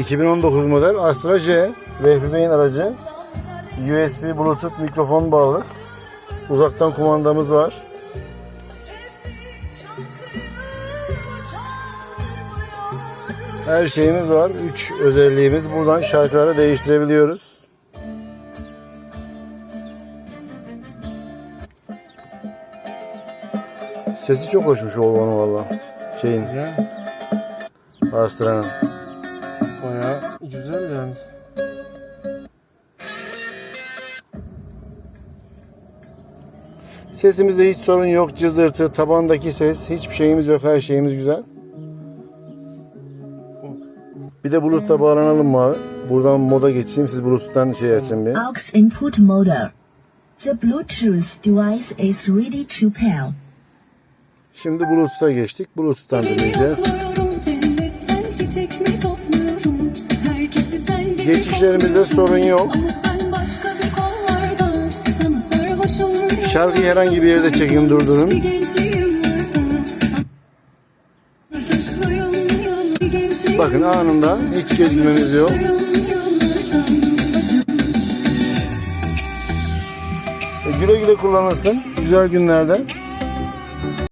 2019 model Astra J. Vehbi Bey'in aracı. USB Bluetooth mikrofon bağlı. Uzaktan kumandamız var. Her şeyimiz var. 3 özelliğimiz. Buradan şarkıları değiştirebiliyoruz. Sesi çok hoşmuş Volvo'nun valla. Şeyin. Astra'nın. Baya güzel yani. Sesimizde hiç sorun yok. Cızırtı, tabandaki ses, hiçbir şeyimiz yok. Her şeyimiz güzel. Bir de Bluetooth'a bağlanalım mı abi? Buradan moda geçeyim. Siz Bluetooth'tan şey açın bir. aux input mode. The Bluetooth device is ready to pair. Şimdi Bluetooth'a geçtik. Bluetooth'tan dinleyeceğiz. Geçişlerimizde sorun yok. Şarkıyı herhangi bir yerde çekin durdurun. Bakın anında hiç gecikmemiz yok. E, güle güle kullanılsın. Güzel günlerde.